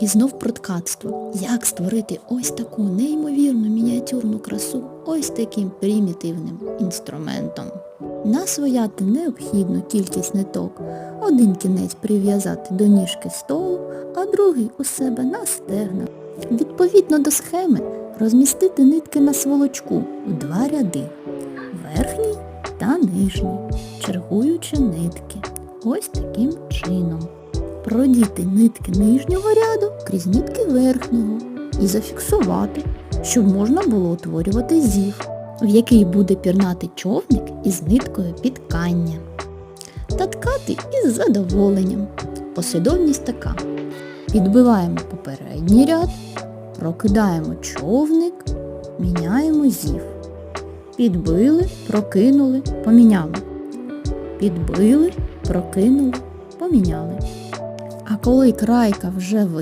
І знов про ткацтво. Як створити ось таку неймовірну мініатюрну красу ось таким примітивним інструментом. Насвояти необхідну кількість ниток. Один кінець прив'язати до ніжки столу, а другий у себе на стегна. Відповідно до схеми розмістити нитки на сволочку в два ряди. Верхній та нижній, чергуючи нитки. Ось таким чином. Продіти нитки нижнього ряду крізь нитки верхнього і зафіксувати, щоб можна було утворювати зів, в який буде пірнати човник із ниткою під ткання. Та ткати із задоволенням. Послідовність така. Підбиваємо попередній ряд, прокидаємо човник, міняємо зів. Підбили, прокинули, поміняли. Підбили, прокинули, поміняли. Коли крайка вже